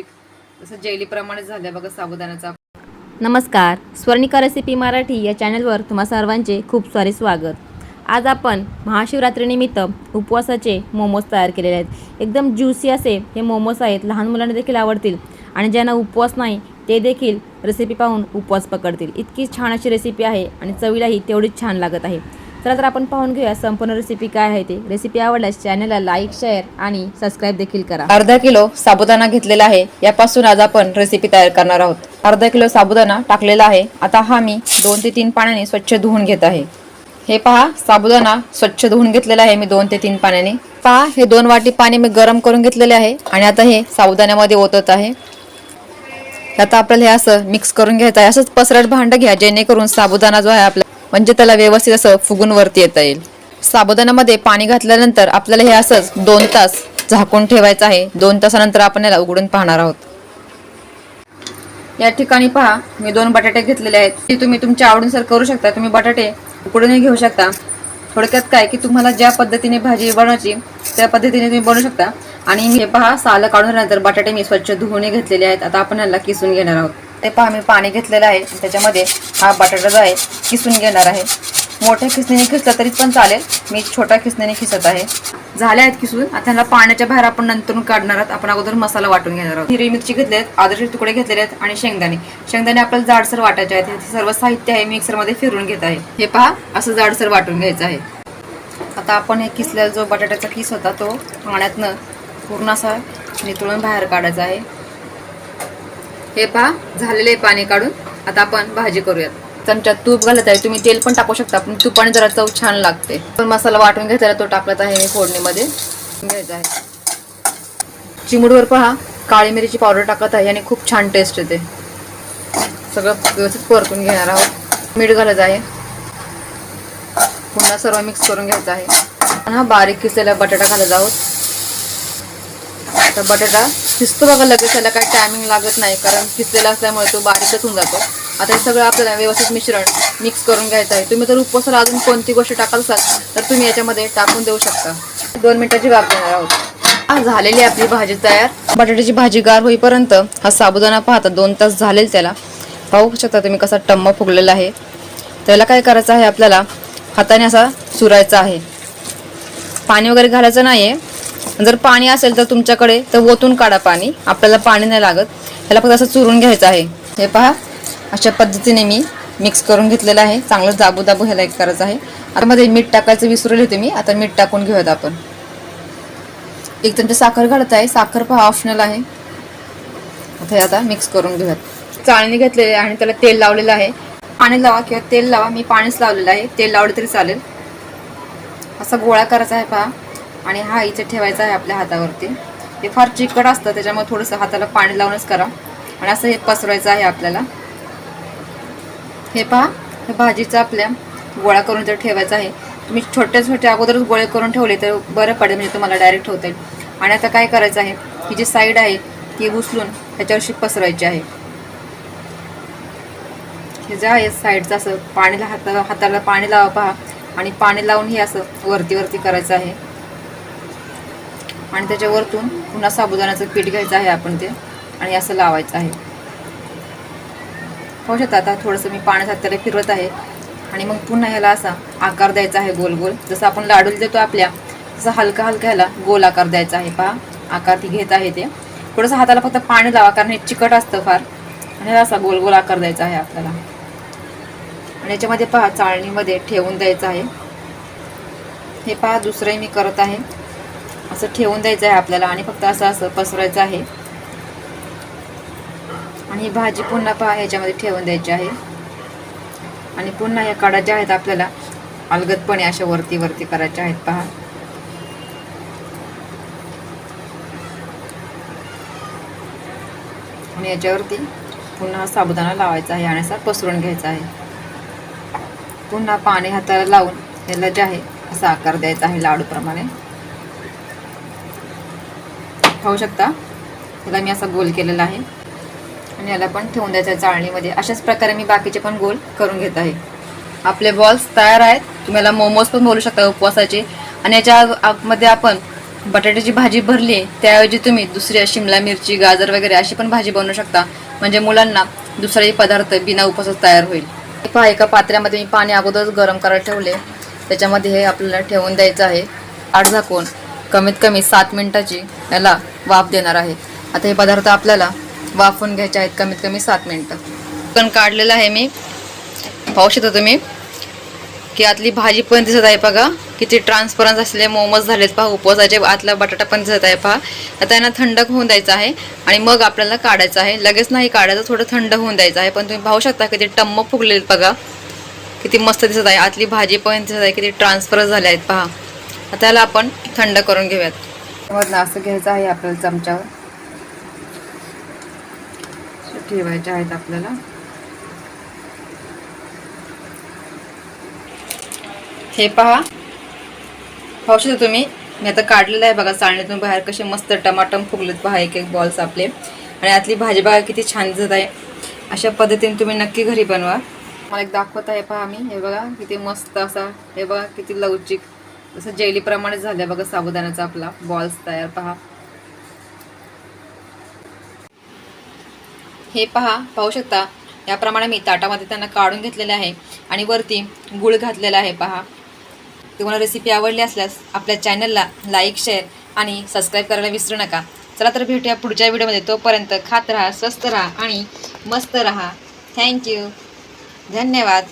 जसं जेलीप्रमाणे झालं बघा साबुदाण्याचा. नमस्कार स्वर्णिका रेसिपी मराठी या चॅनलवर तुम्हा सर्वांचे खूप सारे स्वागत. आज आपण महाशिवरात्रीनिमित्त उपवासाचे मोमोज तयार केलेले आहेत. एकदम ज्युसी असे हे मोमोज आहेत लहान मुलांना देखील आवडतील आणि ज्यांना उपवास नाही ते देखील रेसिपी पाहून उपवास पकडतील. इतकी छान अशी रेसिपी आहे आणि चवीलाही तेवढीच छान लागत आहे. चला तर आपण पाहून घेऊया संपूर्ण रेसिपी काय आहे ते. रेसिपी आवडल्यास चॅनलला लाईक शेअर आणि सबस्क्राईब देखील करा. अर्धा किलो साबुदाणा घेतलेला आहे. यापासून आज आपण रेसिपी तयार करणार आहोत. अर्धा किलो साबुदाणा टाकलेला आहे. आता हा मी दोन ते तीन पाण्याने स्वच्छ धुवून घेत आहे. हे पहा साबुदाणा स्वच्छ धुवून घेतलेला आहे मी दोन ते तीन पाण्याने. पहा हे दोन वाटी पाणी मी गरम करून घेतलेले आहे आणि आता हे साबुदाण्यामध्ये ओतत आहे. आता आपल्याला हे असं मिक्स करून घ्यायचं आहे. असंच पसरट भांड घ्या जेणेकरून साबुदाणा जो आहे आपला म्हणजे त्याला व्यवस्थित असं फुगून वरती येता येईल. साबुदाण्यामध्ये पाणी घातल्यानंतर आपल्याला हे असंच दोन तास झाकून ठेवायचं आहे. दोन तासानंतर आपण याला उघडून पाहणार आहोत. या ठिकाणी पहा मी दोन बटाटे घेतलेले आहेत. ते तुम्ही तुमच्या आवडीनुसार करू शकता. तुम्ही बटाटे उकडूनही घेऊ शकता. थोडक्यात काय की तुम्हाला ज्या पद्धतीने भाजी बनवायची त्या पद्धतीने तुम्ही बनवू शकता. आणि हे पहा सालं काढून झाल्यानंतर बटाटे मी स्वच्छ धुवून घेतलेले आहेत. आता आपण ह्याला किसून घेणार आहोत. ते पहा मी पाणी घेतलेलं आहे. त्याच्यामध्ये हा बटाटा जो आहे किसून घेणार आहे. मोठ्या खिसणीने खिसला तरी पण चालेल. मी छोट्या खिसणीने खिसत आहे. झाले आहेत किसून. आता ह्याला पाण्याच्या बाहेर आपण नंतर काढणार आहोत. आपण अगोदर मसाला वाटून घेणार आहोत. हिरवी मिरची घेतली आहेत. आदर्श तुकडे घेतलेले आहेत आणि शेंगदाणे. शेंगदाणे आपल्याला जाडसर वाटायचे आहेत. हे सर्व साहित्य आहे. मिक्सरमध्ये फिरून घेत आहे. हे पहा असं जाडसर वाटून घ्यायचं आहे. आता आपण हे किसलेला जो बटाट्याचा किस होता तो पाण्यातनं पूर्ण असा नितळून बाहेर काढायचा आहे. हे पहा झालेले पाणी काढून. आता आपण भाजी करूयात. चमच्यात तूप घालत आहे. तुम्ही तेल पण टाकू शकता पण तुपाने जरा चव छान लागते. पण मसाला वाटून घेतला तो टाकत आहे मी फोडणीमध्ये. घ्यायचा आहे. चिमुडवर पहा काळी मिरीची पावडर टाकत आहे आणि खूप छान टेस्ट येते. सगळं व्यवस्थित परतून घेणार आहोत. मीठ घालत आहे. पुन्हा सर्व मिक्स करून घ्यायचं आहे. आणि हा बारीक किसलेला बटाटा घालत आहोत. तर बटाटा शिजतो बघा लगेच त्याला काही टायमिंग लागत नाही कारण किसलेला असल्यामुळे तो बारीकच होऊन जातो. आता हे सगळं आपल्याला व्यवस्थित मिश्रण मिक्स करून घ्यायचं आहे. तुम्ही जर उपवासाला अजून कोणती गोष्ट टाकाल असाल तर तुम्ही याच्यामध्ये टाकून देऊ शकता. दोन मिनिटाची वाफ देणार आहोत. झालेली आपली भाजी तयार. बटाट्याची भाजी गार होईपर्यंत हा साबुदाणा पाहता दोन तास झालेल त्याला. पाहू शकता तुम्ही कसा टम्म फुगलेला आहे. त्याला काय करायचं आहे आपल्याला हाताने असा चुरायचा आहे. पाणी वगैरे घालायचं नाहीये. जर पाणी असेल तर तुमच्याकडे तर ओतून काढा पाणी. आपल्याला पाणी नाही लागत. ह्याला फक्त असं चुरून घ्यायचं आहे. हे पहा. अशा पद्धतीने मी मिक्स करून घेतलेलं आहे. चांगलं दाबू दाबू ह्याला एक करायचं आहे. आता मध्ये मीठ टाकायचं विसरले होते मी आता मीठ टाकून घेऊयात आपण. एक चमचा साखर घालत आहे. साखर पहा ऑप्शनल आहे. आता हे आता मिक्स करून घेऊयात. चाळणी घेतलेली आहे आणि त्याला तेल लावलेलं आहे. पाणी लावा किंवा तेल लावा. मी पाणीच लावलेलं आहे. तेल लावलं तरी चालेल. असा गोळा करायचा आहे पहा. आणि हा इथे ठेवायचा आहे आपल्या हातावरती. हे फार चिकट असतं त्याच्यामुळे थोडंसं हाताला पाणी लावूनच करा. आणि असं हे पसरवायचं आहे आपल्याला. हे पहा हे भाजीचं आपल्या गोळा करून तर ठेवायचं आहे. तुम्ही छोट्या छोट्या अगोदरच गोळे करून ठेवले तर बरं पडेल म्हणजे तुम्हाला डायरेक्ट ठेवता येईल आणि आता काय करायचं आहे ही जी साईड आहे ती उचलून ह्याच्यावरशी पसरवायची आहे. हे जे आहे साईडचं असं पाणीला हाताला हाताला पाणी लावा पहा. आणि पाणी लावून हे असं वरती वरती करायचं आहे. आणि त्याच्यावरतून पुन्हा साबुदाण्याचं पीठ घ्यायचं आहे आपण ते आणि असं लावायचं आहे. पाहू शकता आता थोडंसं मी पाण्यात त्याला फिरवत आहे. आणि मग पुन्हा ह्याला असा आकार द्यायचा आहे गोल गोल. जसं आपण लाडूला देतो आपल्या तसं हलका हलका ह्याला गोल आकार द्यायचा आहे. पहा आकार ती घेत आहे ते. थोडंसं हाताला फक्त पाणी लावा कारण हे चिकट असतं फार. आणि ह्याला असा गोल गोल आकार द्यायचा आहे आपल्याला. आणि याच्यामध्ये पहा चाळणीमध्ये ठेवून द्यायचं आहे. हे पहा दुसरंही मी करत आहे. असं ठेवून द्यायचं आहे आपल्याला आणि फक्त असं असं पसरायचं आहे. आणि ही भाजी पुन्हा पहा ह्याच्यामध्ये ठेवून द्यायची आहे. आणि पुन्हा या काड्या ज्या आहेत आपल्याला अलगदपणे अशा वरती वरती करायच्या आहेत पहा. आणि याच्यावरती पुन्हा साबुदाणा लावायचा आहे आणि असा पसरून घ्यायचा आहे. पुन्हा पाणी हाताला लावून याला जे आहे असा आकार द्यायचा आहे लाडूप्रमाणे. पाहू शकता. त्याला मी असा गोल केलेला आहे. आणि याला पण ठेवून द्यायचं चाळणीमध्ये. अशाच प्रकारे मी बाकीचे पण गोल करून घेत आहे. आपले बॉल्स तयार आहेत. तुम्ही याला मोमोज पण बोलू शकता उपवासाचे. आणि याच्या आतमध्ये आपण बटाट्याची भाजी भरली त्याऐवजी तुम्ही दुसऱ्या शिमला मिरची गाजर वगैरे अशी पण भाजी बनवू शकता. म्हणजे मुलांना दुसराही पदार्थ बिना उपवासात तयार होईल. पहा एका पात्र्यामध्ये मी पाणी अगोदरच गरम करायला ठेवले. त्याच्यामध्ये हे आपल्याला ठेवून द्यायचं आहे. आठ झाकून कमीत कमी सात मिनिटाची. याला वाफ देणार आहे. आता हे पदार्थ आपल्याला वाफून घ्यायचे आहेत कमीत कमी सात मिनटं. पण काढलेलं आहे मी. पाहू शकता तुम्ही की आतली भाजी पण दिसत आहे बघा. किती ट्रान्सपरन्स असलेले मोमोज झालेत पहा उपवासाचे आतला बटाटा पण दिसत आहे पहा. आता यांना थंड होऊन द्यायचं आहे आणि मग आपल्याला काढायचं आहे. लगेच नाही काढायचं थोडं थंड होऊन द्यायचं आहे. पण तुम्ही पाहू शकता किती टम्म फुगलेत बघा. किती मस्त दिसत आहे. आतली भाजी पण दिसत आहे. किती ट्रान्सफरन्स झाले आहेत पहा. आता याला आपण थंड करून घेऊयात. त्यामधनं असं घ्यायचं आहे आपल्याला चमच्यावर. ठेवायचे आहेत आपल्याला. हे पहा. पाहू शकता तुम्ही मी आता काढलेलं आहे बघा चाळणीतून बाहेर कसे मस्त टमाटम फुगलेत पहा एक एक बॉल्स आपले. आणि आतली भाजी बघा किती छान दिसत आहे. अशा पद्धतीने तुम्ही नक्की घरी बनवा. मला एक दाखवत आहे पहा मी हे बघा किती मस्त असा हे बघा किती लवचिक. जसं जेलीप्रमाणे झालं बघा साबुदाण्याचा आपला बॉल्स तयार पहा. हे पहा पाहू शकता. याप्रमाणे मी ताटामध्ये त्यांना काढून घेतलेले आहे आणि वरती गुळ घातलेला आहे पहा. तुम्हाला रेसिपी आवडली असल्यास आपल्या चॅनलला लाईक शेअर आणि सबस्क्राईब करायला विसरू नका. चला तर भेटूया पुढच्या व्हिडिओमध्ये तोपर्यंत खात राहा स्वस्त राहा आणि मस्त राहा. थँक्यू धन्यवाद.